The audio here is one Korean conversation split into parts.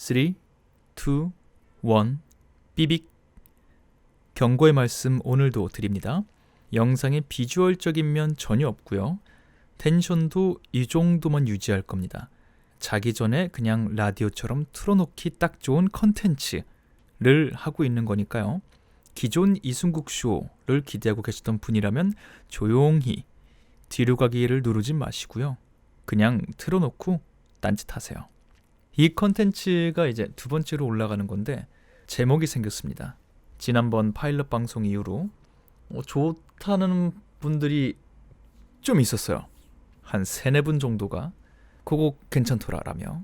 3, 2, 1, 삐빅. 경고의 말씀 오늘도 드립니다. 영상의 비주얼적인 면 전혀 없고요. 텐션도 이 정도만 유지할 겁니다. 자기 전에 그냥 라디오처럼 틀어놓기 딱 좋은 컨텐츠를 하고 있는 거니까요. 기존 이순국 쇼를 기대하고 계시던 분이라면 조용히 뒤로 가기를 누르지 마시고요. 그냥 틀어놓고 딴짓하세요. 이 컨텐츠가 이제 두 번째로 올라가는 건데 제목이 생겼습니다. 지난번 파일럿 방송 이후로 어, 좋다는 분들이 좀 있었어요. 한 세네 분 정도가 그거 괜찮더라라며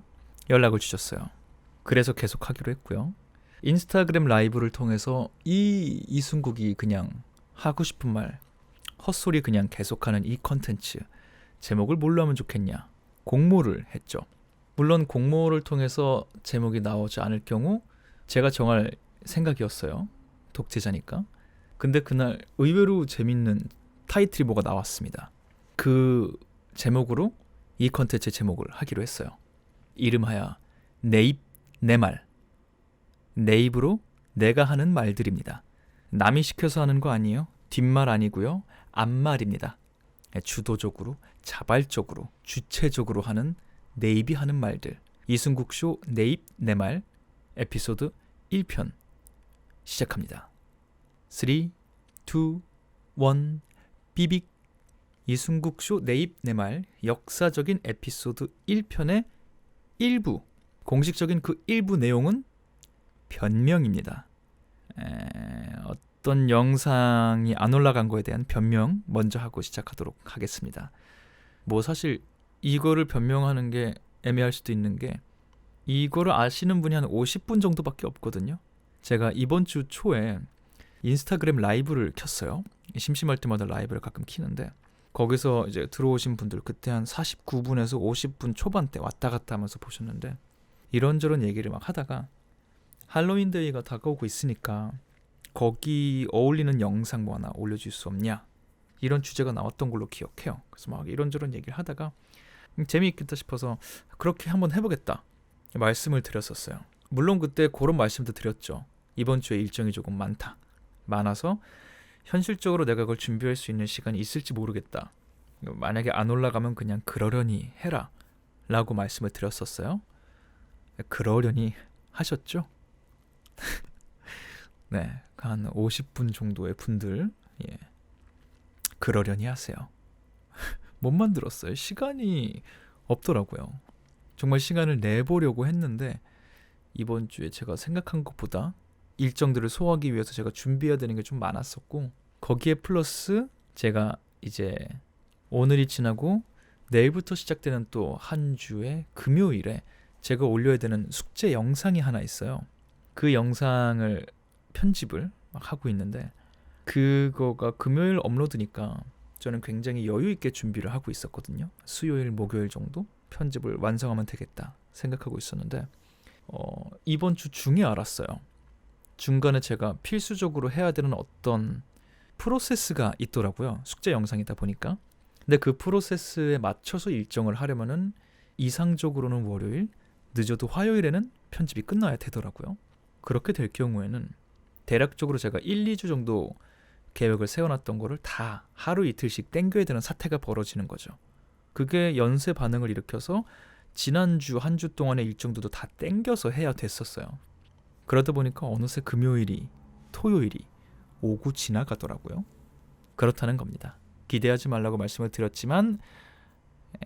연락을 주셨어요. 그래서 계속 하기로 했고요. 인스타그램 라이브를 통해서 이 이순국이 그냥 하고 싶은 말 헛소리 그냥 계속하는 이 컨텐츠 제목을 뭘로 하면 좋겠냐 공모를 했죠. 물론 공모를 통해서 제목이 나오지 않을 경우 제가 정할 생각이었어요. 독재자니까. 근데 그날 의외로 재밌는 타이틀이 뭐가 나왔습니다. 그 제목으로 이 컨텐츠 제목을 하기로 했어요. 이름하여 내 입, 내 말. 내 입으로 내가 하는 말들입니다. 남이 시켜서 하는 거 아니에요. 뒷말 아니고요. 앞말입니다. 주도적으로, 자발적으로, 주체적으로 하는 내 입이 하는 말들. 이승국 쇼내 입, 내 말 에피소드 1편 시작합니다. 3, 2, 1, 비빅 이순국 쇼내입내 말 역사적인 에피소드 1편의 일부 공식적인 그 일부 내용은 변명입니다. 에, 어떤 영상이 안 올라간 거에 대한 변명 먼저 하고 시작하도록 하겠습니다. 뭐 사실 이거를 변명하는 게 애매할 수도 있는 게 이거를 아시는 분이 한 50분 정도밖에 없거든요. 제가 이번 주 초에 인스타그램 라이브를 켰어요. 심심할 때마다 라이브를 가끔 키는데 거기서 이제 들어오신 분들 그때 한 49분에서 50분 초반대 왔다 갔다 하면서 보셨는데 이런저런 얘기를 막 하다가 할로윈 데이가 다가오고 있으니까 거기 어울리는 영상 뭐 하나 올려줄 수 없냐 이런 주제가 나왔던 걸로 기억해요. 그래서 막 이런저런 얘기를 하다가 음, 재미있겠다 싶어서 그렇게 한번 해보겠다 말씀을 드렸었어요. 물론 그때 그런 말씀도 드렸죠. 이번 주에 일정이 조금 많다. 많아서 현실적으로 내가 그걸 준비할 수 있는 시간이 있을지 모르겠다. 만약에 안 올라가면 그냥 그러려니 해라. 라고 말씀을 드렸었어요. 그러려니 하셨죠? 네, 한 50분 정도의 분들, 예. 그러려니 하세요. 못 만들었어요. 시간이 없더라고요. 정말 시간을 내보려고 했는데, 이번 주에 제가 생각한 것보다 일정들을 소화하기 위해서 제가 준비해야 되는 게 좀 많았었고 거기에 플러스 제가 이제 오늘이 지나고 내일부터 시작되는 또 한 주의 금요일에 제가 올려야 되는 숙제 영상이 하나 있어요. 그 영상을 편집을 막 하고 있는데 그거가 금요일 업로드니까 저는 굉장히 여유 있게 준비를 하고 있었거든요. 수요일, 목요일 정도 편집을 완성하면 되겠다 생각하고 있었는데 어, 이번 주 중에 알았어요. 중간에 제가 필수적으로 해야 되는 어떤 프로세스가 있더라고요. 숙제 영상이다 보니까. 근데 그 프로세스에 맞춰서 일정을 하려면은 이상적으로는 월요일, 늦어도 화요일에는 편집이 끝나야 되더라고요. 그렇게 될 경우에는 대략적으로 제가 1, 2주 정도 계획을 세워놨던 거를 다 하루 이틀씩 땡겨야 되는 사태가 벌어지는 거죠. 그게 연쇄 반응을 일으켜서 지난주 한 주 동안의 일정들도 다 땡겨서 해야 됐었어요. 그러다 보니까 어느새 금요일이 토요일이 오고 지나가더라고요. 그렇다는 겁니다. 기대하지 말라고 말씀을 드렸지만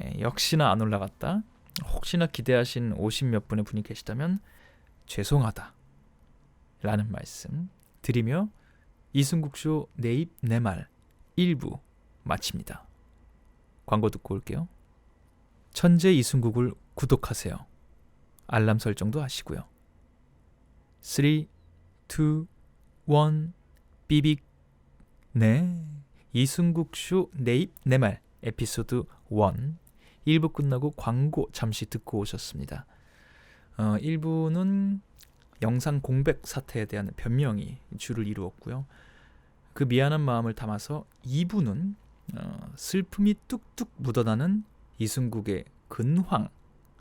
에, 역시나 안 올라갔다. 혹시나 기대하신 50몇 분의 분이 계시다면 죄송하다. 라는 말씀 드리며 이승국 쇼 내 입 내 말 1부 마칩니다. 광고 듣고 올게요. 천재 이승국을 구독하세요. 알람 설정도 하시고요. 3, 2, 1, 삐빅. 네. 이승국 쇼 내 입 내 말 에피소드 1. 1부 끝나고 광고 잠시 듣고 오셨습니다. 어, 1부는 영상 공백 사태에 대한 변명이 주를 이루었고요. 그 미안한 마음을 담아서 2부는 어, 슬픔이 뚝뚝 묻어나는 이승국의 근황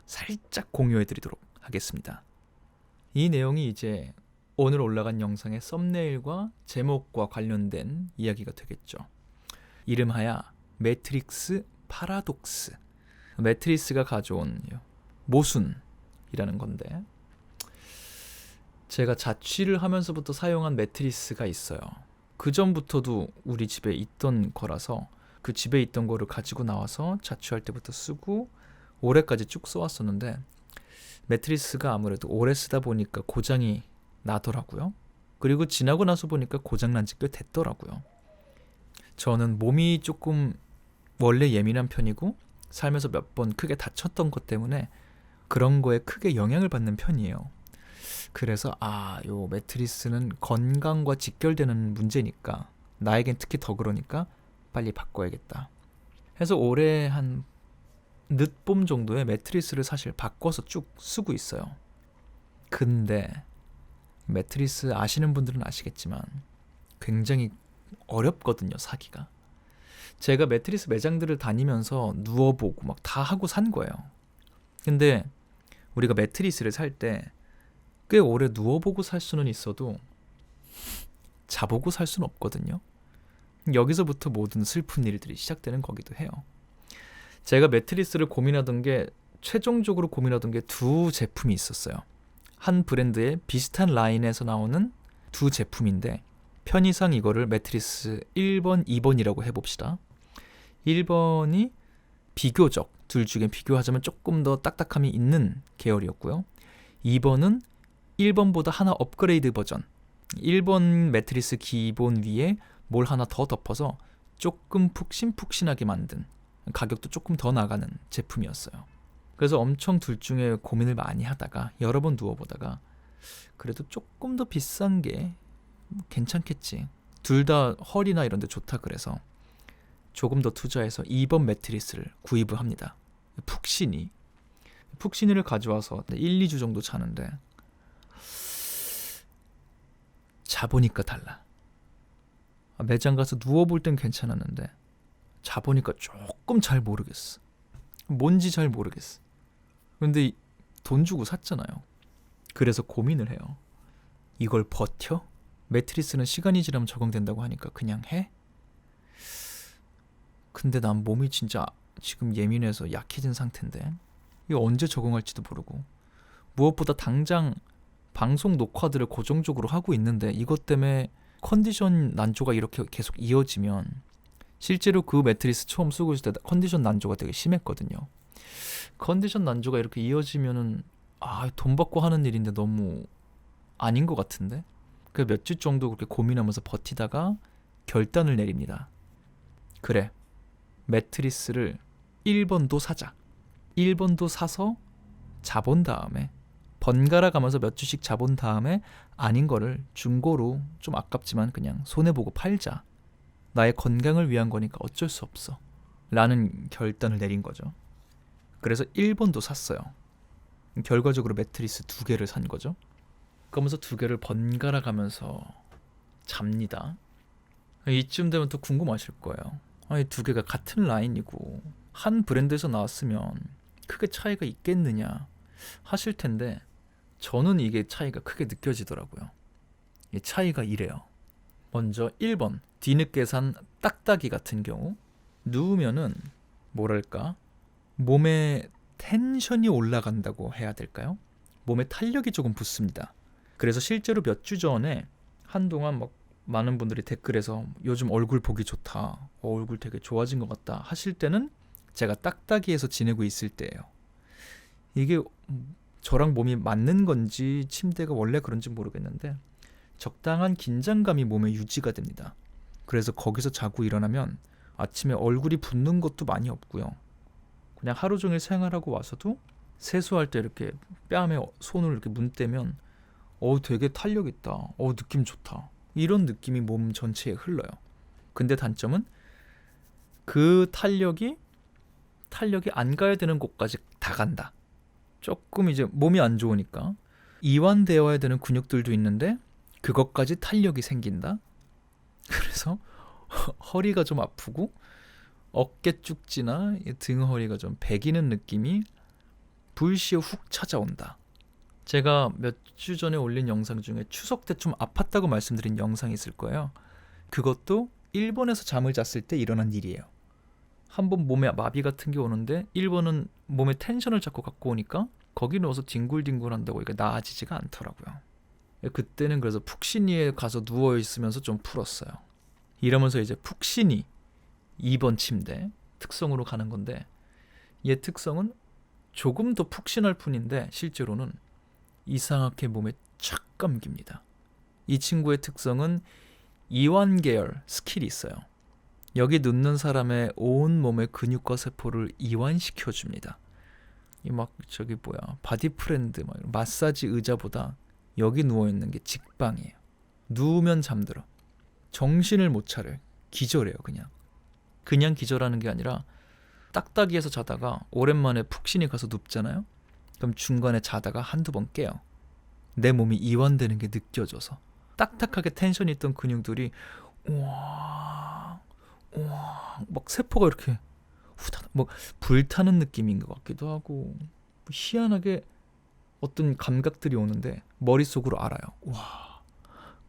살짝 공유해 드리도록 하겠습니다. 이 내용이 이제 오늘 올라간 영상의 썸네일과 제목과 관련된 이야기가 되겠죠. 이름하여 매트릭스 파라독스. 매트리스가 가져온 모순이라는 건데 제가 자취를 하면서부터 사용한 매트리스가 있어요. 그 전부터도 우리 집에 있던 거라서 그 집에 있던 거를 가지고 나와서 자취할 때부터 쓰고 올해까지 쭉 써왔었는데 매트리스가 아무래도 오래 쓰다 보니까 고장이 나더라고요. 그리고 지나고 나서 보니까 고장 난 지 꽤 됐더라고요. 저는 몸이 조금 원래 예민한 편이고 살면서 몇 번 크게 다쳤던 것 때문에 그런 거에 크게 영향을 받는 편이에요. 그래서 아, 요 매트리스는 건강과 직결되는 문제니까 나에겐 특히 더 그러니까 빨리 바꿔야겠다. 해서 올해 한 늦봄 정도에 매트리스를 사실 바꿔서 쭉 쓰고 있어요. 근데 매트리스 아시는 분들은 아시겠지만 굉장히 어렵거든요, 사기가. 제가 매트리스 매장들을 다니면서 누워보고 막 다 하고 산 거예요. 근데 우리가 매트리스를 살 때 꽤 오래 누워보고 살 수는 있어도 자보고 살 수는 없거든요. 여기서부터 모든 슬픈 일들이 시작되는 거기도 해요. 제가 매트리스를 고민하던 게 최종적으로 고민하던 게 두 제품이 있었어요. 한 브랜드의 비슷한 라인에서 나오는 두 제품인데 편의상 이거를 매트리스 1번, 2번이라고 해봅시다. 1번이 비교적 둘 중에 비교하자면 조금 더 딱딱함이 있는 계열이었고요. 2번은 1번보다 하나 업그레이드 버전. 1번 매트리스 기본 위에 뭘 하나 더 덮어서 조금 푹신푹신하게 만든 가격도 조금 더 나가는 제품이었어요. 그래서 엄청 둘 중에 고민을 많이 하다가 여러 번 누워보다가 그래도 조금 더 비싼 게 괜찮겠지. 둘 다 허리나 이런 데 좋다 그래서 조금 더 투자해서 2번 매트리스를 구입을 합니다. 푹신이. 푹신이를 가져와서 1, 2주 정도 자는데 자보니까 달라. 매장 가서 누워볼 땐 괜찮았는데 자보니까 조금 잘 모르겠어. 뭔지 잘 모르겠어. 근데 돈 주고 샀잖아요. 그래서 고민을 해요. 이걸 버텨? 매트리스는 시간이 지나면 적응된다고 하니까 그냥 해? 근데 난 몸이 진짜 지금 예민해서 약해진 상태인데 이거 언제 적응할지도 모르고 무엇보다 당장 방송 녹화들을 고정적으로 하고 있는데 이것 때문에 컨디션 난조가 이렇게 계속 이어지면 실제로 그 매트리스 처음 쓰고 있을 때 컨디션 난조가 되게 심했거든요. 컨디션 난조가 이렇게 이어지면은 아, 돈 받고 하는 일인데 너무 아닌 것 같은데? 그 몇 주 정도 그렇게 고민하면서 버티다가 결단을 내립니다. 그래. 매트리스를 1번도 사자. 1번도 사서 자본 다음에 번갈아 가면서 몇 주씩 자본 다음에 아닌 거를 중고로 좀 아깝지만 그냥 손해보고 팔자. 나의 건강을 위한 거니까 어쩔 수 없어. 라는 결단을 내린 거죠. 그래서 1번도 샀어요. 결과적으로 매트리스 두 개를 산 거죠. 그러면서 두 개를 번갈아 가면서 잡니다. 이쯤 되면 또 궁금하실 거예요. 아니, 두 개가 같은 라인이고, 한 브랜드에서 나왔으면 크게 차이가 있겠느냐 하실 텐데, 저는 이게 차이가 크게 느껴지더라고요. 이 차이가 이래요. 먼저 1번 뒤늦게 산 딱딱이 같은 경우 누우면은 뭐랄까 몸에 텐션이 올라간다고 해야 될까요? 몸에 탄력이 조금 붙습니다. 그래서 실제로 몇 주 전에 한동안 막 많은 분들이 댓글에서 요즘 얼굴 보기 좋다, 어, 얼굴 되게 좋아진 것 같다 하실 때는 제가 딱딱이에서 지내고 있을 때예요. 이게 저랑 몸이 맞는 건지 침대가 원래 그런지 모르겠는데 적당한 긴장감이 몸에 유지가 됩니다. 그래서 거기서 자고 일어나면 아침에 얼굴이 붓는 것도 많이 없고요. 그냥 하루 종일 생활하고 와서도 세수할 때 이렇게 뺨에 손을 이렇게 문대면 어 되게 탄력 있다. 어 느낌 좋다. 이런 느낌이 몸 전체에 흘러요. 근데 단점은 그 탄력이 탄력이 안 가야 되는 곳까지 다 간다. 조금 이제 몸이 안 좋으니까 이완되어야 되는 근육들도 있는데 그것까지 탄력이 생긴다. 그래서 허리가 좀 아프고 어깨 쭉지나 등 허리가 좀 베기는 느낌이 불시에 훅 찾아온다. 제가 몇 주 전에 올린 영상 중에 추석 때 좀 아팠다고 말씀드린 영상이 있을 거예요. 그것도 일본에서 잠을 잤을 때 일어난 일이에요. 한번 몸에 마비 같은 게 오는데 일본은 몸에 텐션을 자꾸 갖고 오니까 거기 누워서 뒹굴뒹굴 한다고 이게 나아지지가 않더라고요. 그때는 그래서 푹신이에 가서 누워 있으면서 좀 풀었어요. 이러면서 이제 푹신이 2번 침대 특성으로 가는 건데 얘 특성은 조금 더 푹신할 뿐인데 실제로는 이상하게 몸에 착 감깁니다. 이 친구의 특성은 이완 계열 스킬이 있어요. 여기 눕는 사람의 온 몸의 근육과 세포를 이완시켜 줍니다. 이 막 저기 뭐야 바디 프렌드 막 마사지 의자보다 여기 누워 있는 게 직방이에요. 누우면 잠들어. 정신을 못 차려. 기절해요, 그냥. 그냥 기절하는 게 아니라 딱딱이에서 자다가 오랜만에 푹신이 가서 눕잖아요. 그럼 중간에 자다가 한두 번 깨요. 내 몸이 이완되는 게 느껴져서 딱딱하게 텐션이 있던 근육들이 우와 우와 막 세포가 이렇게 후다 뭐 불타는 느낌인 것 같기도 하고 희한하게 어떤 감각들이 오는데 머릿속으로 알아요. 와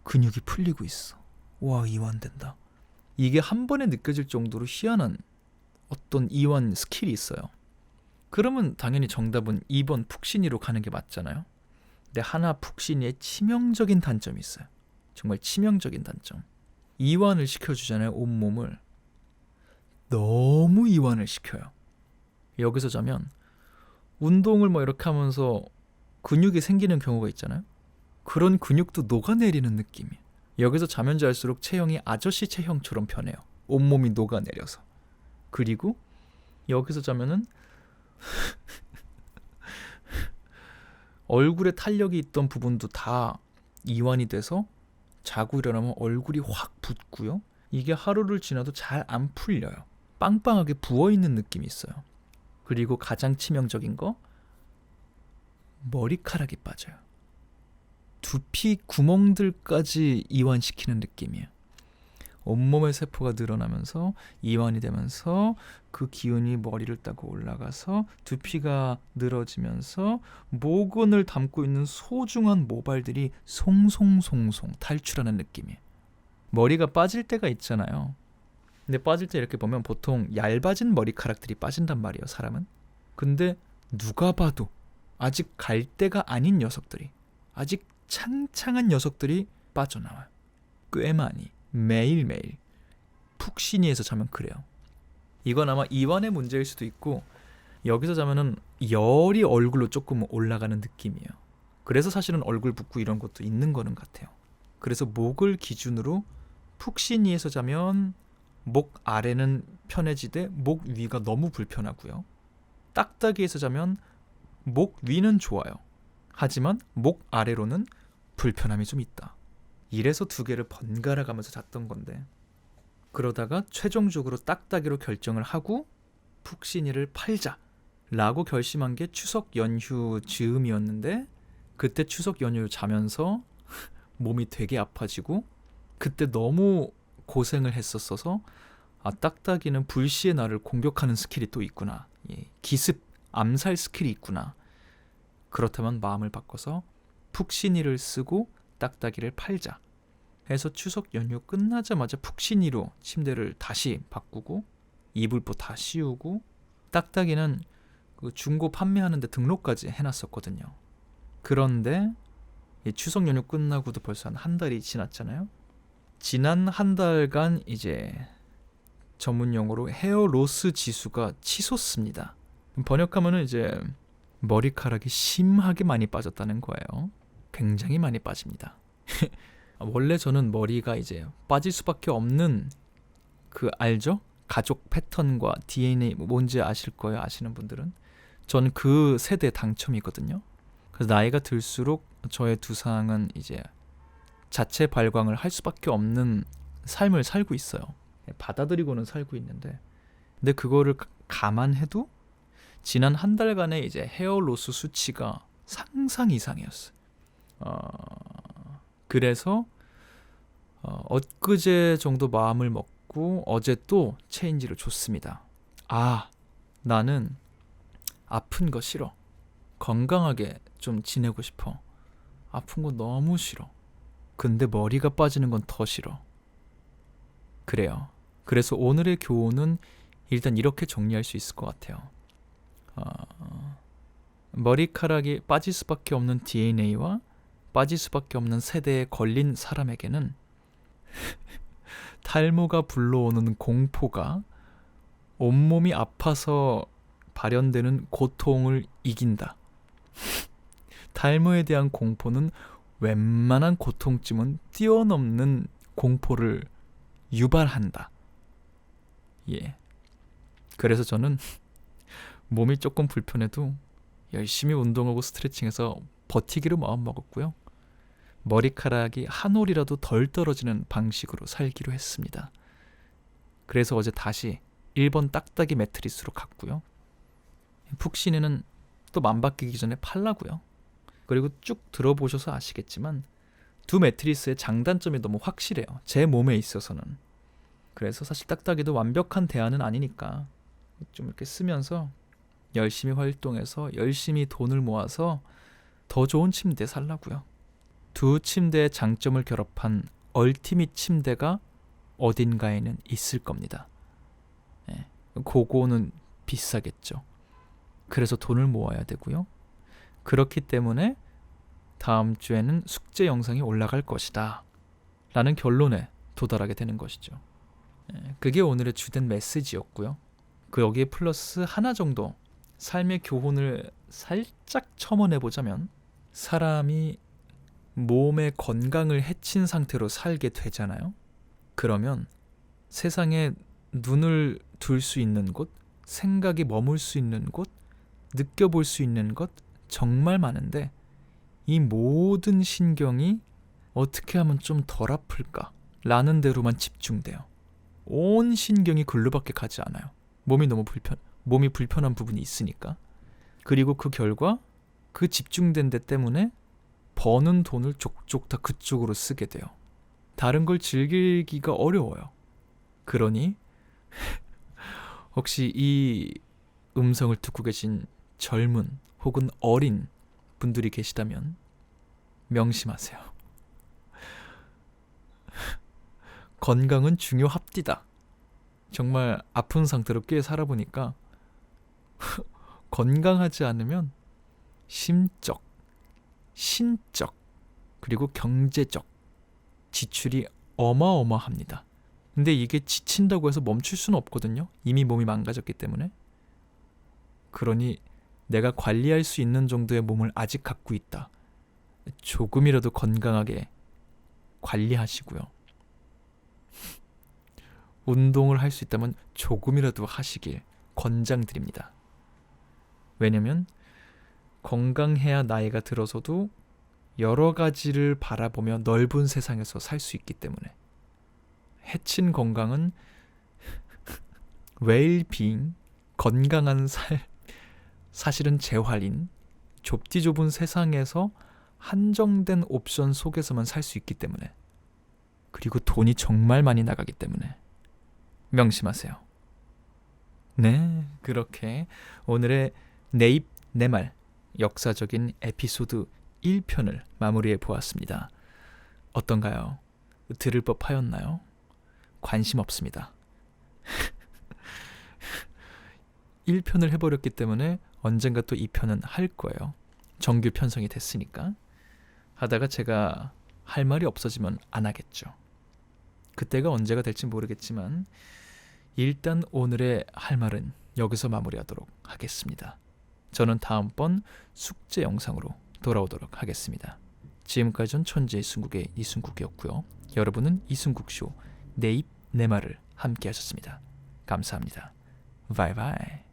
근육이 풀리고 있어. 와 이완된다. 이게 한 번에 느껴질 정도로 희한한 어떤 이완 스킬이 있어요. 그러면 당연히 정답은 2번 푹신이로 가는 게 맞잖아요. 근데 하나 푹신이의 치명적인 단점이 있어요. 정말 치명적인 단점. 이완을 시켜주잖아요, 온몸을. 너무 이완을 시켜요. 여기서 자면 운동을 뭐 이렇게 하면서 근육이 생기는 경우가 있잖아요. 그런 근육도 녹아내리는 느낌이에요. 여기서 자면 잘수록 체형이 아저씨 체형처럼 변해요. 온몸이 녹아내려서. 그리고 여기서 자면은 얼굴에 탄력이 있던 부분도 다 이완이 돼서 자고 일어나면 얼굴이 확 붓고요. 이게 하루를 지나도 잘 안 풀려요. 빵빵하게 부어 있는 느낌이 있어요. 그리고 가장 치명적인 거 머리카락이 빠져요. 두피 구멍들까지 이완시키는 느낌이에요. 온몸의 세포가 늘어나면서 이완이 되면서 그 기운이 머리를 따고 올라가서 두피가 늘어지면서 모근을 담고 있는 소중한 모발들이 송송송송 탈출하는 느낌이에요. 머리가 빠질 때가 있잖아요. 근데 빠질 때 이렇게 보면 보통 얇아진 머리카락들이 빠진단 말이에요, 사람은. 근데 누가 봐도 아직 갈 때가 아닌 녀석들이 아직 창창한 녀석들이 빠져나와요. 꽤 많이. 매일매일 푹신이에서 자면 그래요. 이건 아마 이완의 문제일 수도 있고 여기서 자면은 열이 얼굴로 조금 올라가는 느낌이에요. 그래서 사실은 얼굴 붓고 이런 것도 있는 거는 같아요. 그래서 목을 기준으로 푹신이에서 자면 목 아래는 편해지되 목 위가 너무 불편하고요. 딱딱이에서 자면 목 위는 좋아요. 하지만 목 아래로는 불편함이 좀 있다. 이래서 두 개를 번갈아 가면서 잤던 건데 그러다가 최종적으로 딱딱이로 결정을 하고 푹신이를 팔자 라고 결심한 게 추석 연휴 즈음이었는데 그때 추석 연휴 자면서 몸이 되게 아파지고 그때 너무 고생을 했었어서 아 딱딱이는 불시에 나를 공격하는 스킬이 또 있구나 예, 기습 암살 스킬이 있구나 그렇다면 마음을 바꿔서 푹신이를 쓰고 딱딱이를 팔자 해서 추석 연휴 끝나자마자 푹신이로 침대를 다시 바꾸고 이불보 다 씌우고 딱딱이는 그 중고 판매하는데 등록까지 해놨었거든요. 그런데 추석 연휴 끝나고도 벌써 한 한 달이 지났잖아요. 지난 한 달간 이제 전문 용어로 헤어 로스 지수가 치솟습니다. 번역하면은 이제 머리카락이 심하게 많이 빠졌다는 거예요. 굉장히 많이 빠집니다. 원래 저는 머리가 이제 빠질 수밖에 없는 그 알죠? 가족 패턴과 DNA 뭔지 아실 거예요. 아시는 분들은 전 그 세대 당첨이거든요. 그래서 나이가 들수록 저의 두상은 이제 자체 발광을 할 수밖에 없는 삶을 살고 있어요. 받아들이고는 살고 있는데 근데 그거를 감안해도 지난 한 달간의 이제 헤어 로스 수치가 상상 이상이었어요. 어, 그래서 어, 엊그제 정도 마음을 먹고 어제 또 체인지를 줬습니다. 아, 나는 아픈 거 싫어. 건강하게 좀 지내고 싶어. 아픈 거 너무 싫어. 근데 머리가 빠지는 건 더 싫어. 그래요. 그래서 오늘의 교훈은 일단 이렇게 정리할 수 있을 것 같아요. 어, 머리카락이 빠질 수밖에 없는 DNA와 빠질 수밖에 없는 세대에 걸린 사람에게는 탈모가 불러오는 공포가 온몸이 아파서 발현되는 고통을 이긴다. 탈모에 대한 공포는 웬만한 고통쯤은 뛰어넘는 공포를 유발한다. 예. 그래서 저는 몸이 조금 불편해도 열심히 운동하고 스트레칭해서 버티기로 마음먹었고요. 머리카락이 한 올이라도 덜 떨어지는 방식으로 살기로 했습니다. 그래서 어제 다시 1번 딱딱이 매트리스로 갔고요. 푹신이는 또 맘 바뀌기 전에 팔라고요. 그리고 쭉 들어보셔서 아시겠지만 두 매트리스의 장단점이 너무 확실해요. 제 몸에 있어서는. 그래서 사실 딱딱이도 완벽한 대안은 아니니까 좀 이렇게 쓰면서 열심히 활동해서 열심히 돈을 모아서 더 좋은 침대 살라고요. 두 침대의 장점을 결합한 얼티밋 침대가 어딘가에는 있을 겁니다. 예, 그거는 비싸겠죠. 그래서 돈을 모아야 되고요. 그렇기 때문에 다음 주에는 숙제 영상이 올라갈 것이다. 라는 결론에 도달하게 되는 것이죠. 예, 그게 오늘의 주된 메시지였고요. 그 여기에 플러스 하나 정도 삶의 교훈을 살짝 첨언해 보자면 사람이 몸의 건강을 해친 상태로 살게 되잖아요. 그러면 세상에 눈을 둘 수 있는 곳, 생각이 머물 수 있는 곳, 느껴볼 수 있는 것 정말 많은데 이 모든 신경이 어떻게 하면 좀 덜 아플까? 라는 대로만 집중돼요. 온 신경이 글로밖에 가지 않아요. 몸이 너무 불편, 몸이 불편한 부분이 있으니까. 그리고 그 결과 그 집중된 데 때문에 버는 돈을 족족 다 그쪽으로 쓰게 돼요. 다른 걸 즐기기가 어려워요. 그러니 혹시 이 음성을 듣고 계신 젊은 혹은 어린 분들이 계시다면 명심하세요. 건강은 중요합디다. 정말 아픈 상태로 꽤 살아보니까 건강하지 않으면 심적, 신적, 그리고 경제적 지출이 어마어마합니다. 근데 이게 지친다고 해서 멈출 수는 없거든요. 이미 몸이 망가졌기 때문에. 그러니 내가 관리할 수 있는 정도의 몸을 아직 갖고 있다. 조금이라도 건강하게 관리하시고요. 운동을 할 수 있다면 조금이라도 하시길 권장드립니다. 왜냐면 건강해야 나이가 들어서도 여러 가지를 바라보며 넓은 세상에서 살 수 있기 때문에 해친 건강은 웰빙 건강한 살 사실은 재활인 좁디 좁은 세상에서 한정된 옵션 속에서만 살 수 있기 때문에 그리고 돈이 정말 많이 나가기 때문에 명심하세요. 네, 그렇게 오늘의 내 입 내 말 역사적인 에피소드 1편을 마무리해 보았습니다. 어떤가요? 들을 법 하였나요? 관심 없습니다. 1편을 해버렸기 때문에 언젠가 또 2편은 할 거예요. 정규 편성이 됐으니까. 하다가 제가 할 말이 없어지면 안 하겠죠. 그때가 언제가 될지 모르겠지만 일단 오늘의 할 말은 여기서 마무리하도록 하겠습니다. 저는 다음번 숙제 영상으로 돌아오도록 하겠습니다. 지금까지 전 천재 이승국의 이승국이었고요. 여러분은 이승국쇼 내 입 내 말을 함께 하셨습니다. 감사합니다. 바이바이.